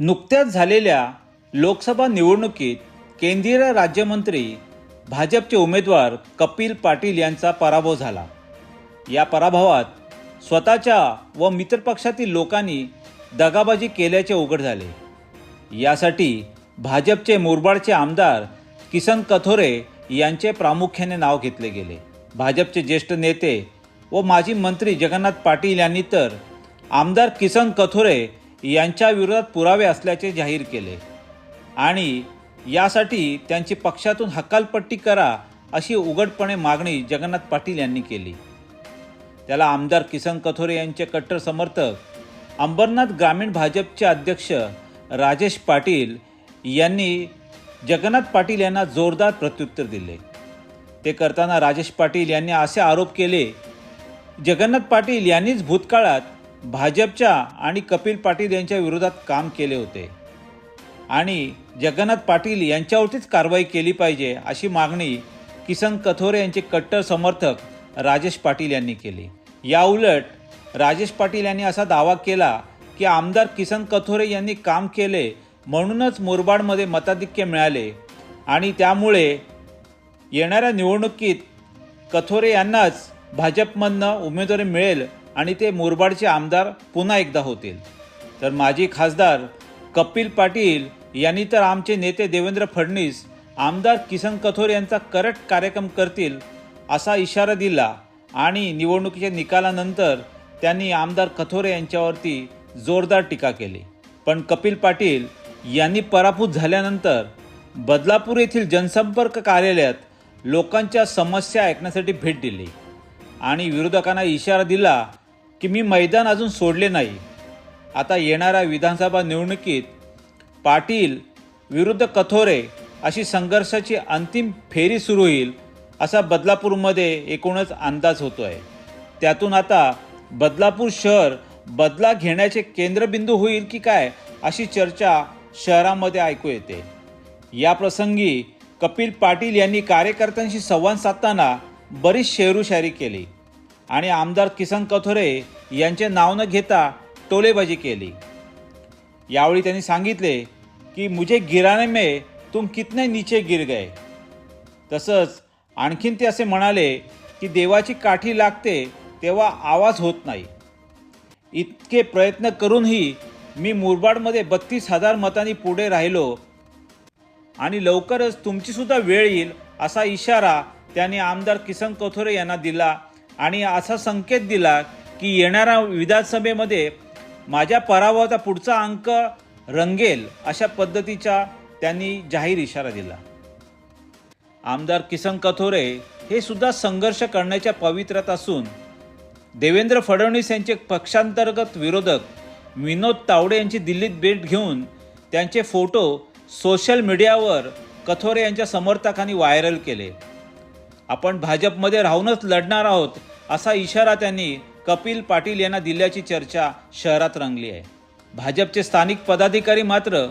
नुकत्याच झालेल्या लोकसभा निवडणुकीत केंद्रीय राज्यमंत्री भाजपचे उमेदवार कपिल पाटील यांचा पराभव झाला. या पराभवात स्वतःच्या व मित्रपक्षातील लोकांनी दगाबाजी केल्याचे उघड झाले. यासाठी भाजपचे मुरबाडचे आमदार किसन कथोरे यांचे प्रामुख्याने नाव घेतले गेले. भाजपचे ज्येष्ठ नेते व माजी मंत्री जगन्नाथ पाटील यांनी तर आमदार किसन कथोरे यांच्या विरोधात पुरावे असल्याचे जाहीर केले. आणि यासाठी त्यांची पक्षातून हकालपट्टी करा अशी उघडपणे मागणी जगन्नाथ पाटील यांनी केली. त्याला आमदार किसन कथोरे यांचे कट्टर समर्थक अंबरनाथ ग्रामीण भाजपचे अध्यक्ष राजेश पाटील यांनी जगन्नाथ पाटील यांना जोरदार प्रत्युत्तर दिले. ते करताना राजेश पाटील यांनी असे आरोप केले जगन्नाथ पाटील यांनीच भूतकाळात भाजपच्या आणि कपिल पाटील यांच्या विरोधात काम केले होते. आणि जगन्नाथ पाटील यांच्यावरतीच कारवाई केली पाहिजे अशी मागणी किसन कथोरे यांचे कट्टर समर्थक राजेश पाटील यांनी केली. याउलट राजेश पाटील यांनी असा दावा केला की आमदार किसन कथोरे यांनी काम केले म्हणूनच मुरबाडमध्ये मताधिक्य मिळाले आणि त्यामुळे येणाऱ्या निवडणुकीत कथोरे यांनाच भाजपमधनं उमेदवारी मिळेल आणि ते मुरबाडचे आमदार पुन्हा एकदा होतील. तर माजी खासदार कपिल पाटील यांनी तर आमचे नेते देवेंद्र फडणवीस आमदार किसन कथोर यांचा करट कार्यक्रम करतील असा इशारा दिला आणि निवडणुकीच्या निकालानंतर त्यांनी आमदार कथोरे यांच्यावरती जोरदार टीका केली. पण कपिल पाटील यांनी पराभूत झाल्यानंतर बदलापूर येथील जनसंपर्क कार्यालयात लोकांच्या समस्या ऐकण्यासाठी भेट दिली आणि विरोधकांना इशारा दिला की मी मैदान अजून सोडले नाही. आता येणाऱ्या विधानसभा निवडणुकीत पाटील विरुद्ध कथोरे अशी संघर्षाची अंतिम फेरी सुरू होईल असा बदलापूरमध्ये एकूणच अंदाज होतो आहे त्यातून आता बदलापूर शहर बदला घेण्याचे केंद्रबिंदू होईल की काय अशी चर्चा शहरामध्ये ऐकू येते. या प्रसंगी कपिल पाटील यांनी कार्यकर्त्यांशी संवाद साधताना बरीच शेरूशायरी केली. आणि आमदार किसन कथोरे यांचे नाव न घेता टोलेबाजी केली. यावेळी त्यांनी सांगितले की मुझे गिराने में तुम कितने नीचे गिर गए. तसंच आणखीन ते असे म्हणाले की देवाची काठी लागते तेव्हा आवाज होत नाही. इतके प्रयत्न करूनही मी मुरबाडमध्ये बत्तीस हजार मतांनी पुढे राहिलो आणि लवकरच तुमचीसुद्धा वेळ येईल असा इशारा त्यांनी आमदार किसन कथोरे यांना दिला आणि असा संकेत दिला की येणाऱ्या विधानसभेमध्ये माझ्या पराभवाचा पुढचा अंक रंगेल अशा पद्धतीचा त्यांनी जाहीर इशारा दिला. आमदार किसन कथोरे हे सुद्धा संघर्ष करण्याच्या पवित्र्यात असून देवेंद्र फडणवीस यांचे पक्षांतर्गत विरोधक विनोद तावडे यांची दिल्लीत भेट घेऊन त्यांचे फोटो सोशल मीडियावर कथोरे यांच्या समर्थकांनी व्हायरल केले. आपण भाजपमध्ये राहूनच लढणार आहोत असा इशारा त्यांनी कपिल पाटील यांना दिल्याची चर्चा शहरात रंगली आहे. भाजपचे स्थानिक पदाधिकारी मात्र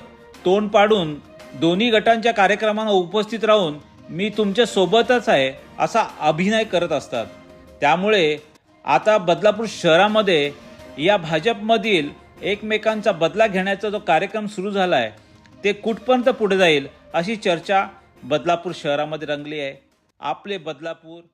तोंड पाडून दोन्ही गटांच्या कार्यक्रमांना उपस्थित राहून मी तुमच्या सोबतच आहे असा अभिनय करत असतात. त्यामुळे आता बदलापूर शहरामध्ये या भाजपमधील एकमेकांचा बदला घेण्याचा जो कार्यक्रम सुरू झाला आहे ते कुठपर्यंत पुढे जाईल अशी चर्चा बदलापूर शहरामध्ये रंगली आहे. आपले बदलापूर